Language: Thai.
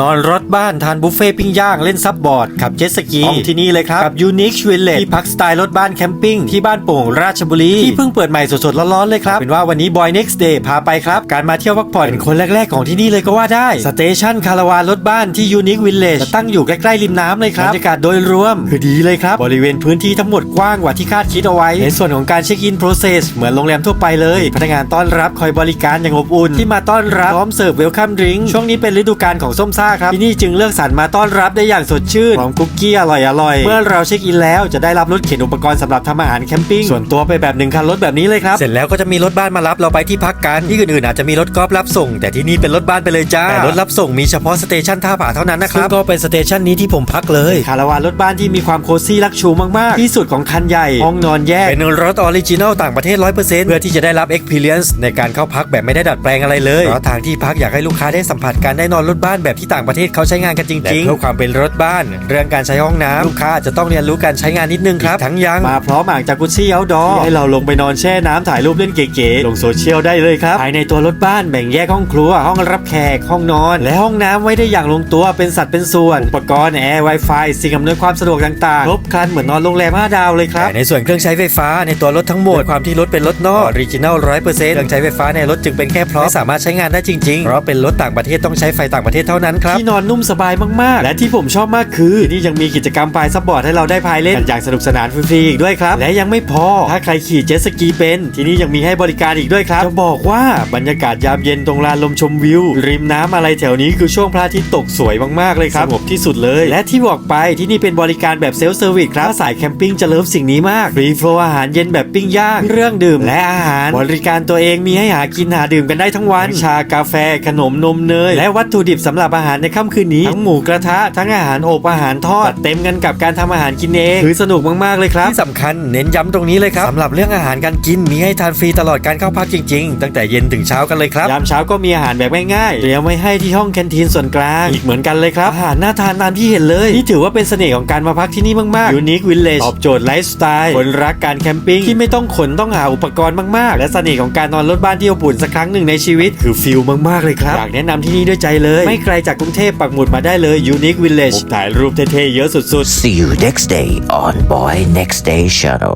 นอนรถบ้านทานบุฟเฟ่ปิ้งย่างเล่นซับบอร์ดขับเจ็ตสกีต้องที่นี่เลยครับ กับ Unique Village ที่พักสไตล์รถบ้านแคมปิ้งที่บ้านโป่งราชบุรี ที่เพิ่งเปิดใหม่สดๆร้อนๆเลยครับเป็นว่าวันนี้ Boy Next Day พาไปครับ การมาเที่ยวพักผ่อนเป็นคนแรก ๆ ของที่นี่เลยก็ว่าได้สเตชันคาราวานรถบ้านที่ Unique Village จะตั้งอยู่ใกล้ๆริมน้ำเลยครับบรรยากาศโดยรวม คือดีเลยครับ บริเวณพื้นที่ทั้งหมดกว้างกว่าที่คาดคิดเอาไว้ ในส่วนของการเช็คอิน process เหมือนโรงแรมทั่วไปเลย พนักงานต้อนรับคอยบริการอย่างอบอุ่นที่มาต้อนรับพร้อมเสิร์ฟเวลคัมดริงช่วงนี้เป็นฤดูกาลของส้มซ่าครับที่นี่จึงเลือกสรรมาต้อนรับได้อย่างสดชื่นพร้อมคุกกี้อร่อยๆเมื่อเราเช็คอินแล้วจะได้รับรถเข็นอุปกรณ์สำหรับทำอาหารแคมปิ้งส่วนตัวไปแบบหนึ่งคันรถแบบนี้เลยครับเสร็จแล้วก็จะมีรถบ้านมารับเราไปที่พักกันที่อื่นๆอาจจะมีรถกอล์ฟรับส่ง แต่ที่นี่เป็นรถบ้านไปเลยจ้าแต่รถรับส่งมีเฉพาะสเตชันท่าผาเท่านั้นนะครับก็เป็นสเตชันนี้ที่ผมพักเลยคาราวานรถบ้านที่มีความโคซี่ลักชูมากๆ ที่สุดของคันใหญ่ห้องนอนแยกเป็นรถออริจินอลต่างประเทศ100%เพื่อที่จะได้รับ Experience ในการเข้าพักแบบไม่ได้ดัดแปลงอะไรเลยเพราะทางที่พักอยากให้ลูกค้าได้สัมผัสการได้นอนรถบ้านแบบที่ต่างประเทศเขาใช้งานกันจริงๆและเพื่อความเป็นรถบ้าน เรื่องการใช้ห้องน้ำลูกค้าอาจจะต้องเรียนรู้การใช้งานนิดนึงครับทั้งยังมาพร้อมอ่างจากุซี่เอาดอให้เราลงไปนอนแช่น้ำถ่ายรูปเล่นเก๋ๆลงโซเชียลได้เลยครับภายในตัวรถบ้านแบ่งแยกห้องครัว ห้องรับแขกห้องนอน และห้องน้ำไว้ได้อย่างลงตัวเป็นสัดเป็นส่วนอุปกรณ์แอร์ Wi-Fi สิ่งอำนวยความสะดวกต่างๆครบครันเหมือนนอนโรงแรม5ดาวเลยครับในส่วนเครื่องใช้ไฟฟ้าในตัวรถทั้งหมดความที่รถเป็นรถนอกออริจินัล100%เครื่องใช้ไฟฟ้าในรถจึงเป็นแค่พร้อมสามารถใช้งานได้จริงๆเพราะเป็นรถต่างประเทศต้องใช้ไฟต่างประเทศเท่านั้นครับที่นอนนุ่มสบายมากๆ และที่ผมชอบมากคือที่นี่ยังมีกิจกรรมพายซับบอร์ดให้เราได้พายเล่นกันอย่างสนุกสนานฟรีๆอีกด้วยครับ และยังไม่พอถ้าใครขี่เจ็ตสกีเป็น ที่นี่ยังมีให้บริการอีกด้วยครับจะบอกว่าบรรยากาศยามเย็นตรงลานลมชมวิว ริมน้ำอะไรแถวนี้คือช่วงพระอาทิตย์ตกสวยมากๆเลยครับสงบที่สุดเลย และที่บอกไปที่นี่เป็นบริการแบบเซลฟ์เซอร์วิสครับถ้าสายแคมปิ้งจะเลิฟสิ่งนี้มากฟรีโฟลอาหารเย็นแบบปิ้งย่างเครื่องดื่มและอาหาร บริการตัวเองมีให้หากินหาดื่มกันได้ทั้งวัน ชากาแฟขนมนมเนยและวัตถุดิบสำหรับอาหารในค่ำคืนนี้ทั้งหมูกระทะทั้งอาหารอบอาหารทอดจัดเต็มกันกับการทำอาหารกินเองคือสนุกมากๆเลยครับที่สำคัญเน้นย้ำตรงนี้เลยครับสำหรับเรื่องอาหารการกินมีให้ทานฟรีตลอดการเข้าพักจริง ๆ ตั้งแต่เย็นถึงเช้ากันเลยครับยามเช้าก็มีอาหารแบบง่ายๆเตรียมไว้ให้ที่ห้องแคนทีนส่วนกลางอีกเหมือนกันเลยครับอาหารน่าทานตามที่เห็นเลยนี่ถือว่าเป็นเสน่ห์ของการมาพักที่นี่มากๆ Unique Village ตอบโจทย์ไลฟ์สไตล์คนรักการแคมปิ้งที่ไม่ต้องขนต้องหาอุปกรณ์มากๆ และเสน่ห์ของการนอนรถบ้านที่อบอุ่นสักครั้งหนึ่งในชีวิต คือฟิลมากๆเลยครับอยากแนะนำที่นี่ด้วยใจเลย ไม่ไกลจากกรุงเทพปักหมุดมาได้เลย Unique Village ผมถ่ายรูปเท่ๆเยอะสุดๆ See you next day on Boy Next Day Shuttle.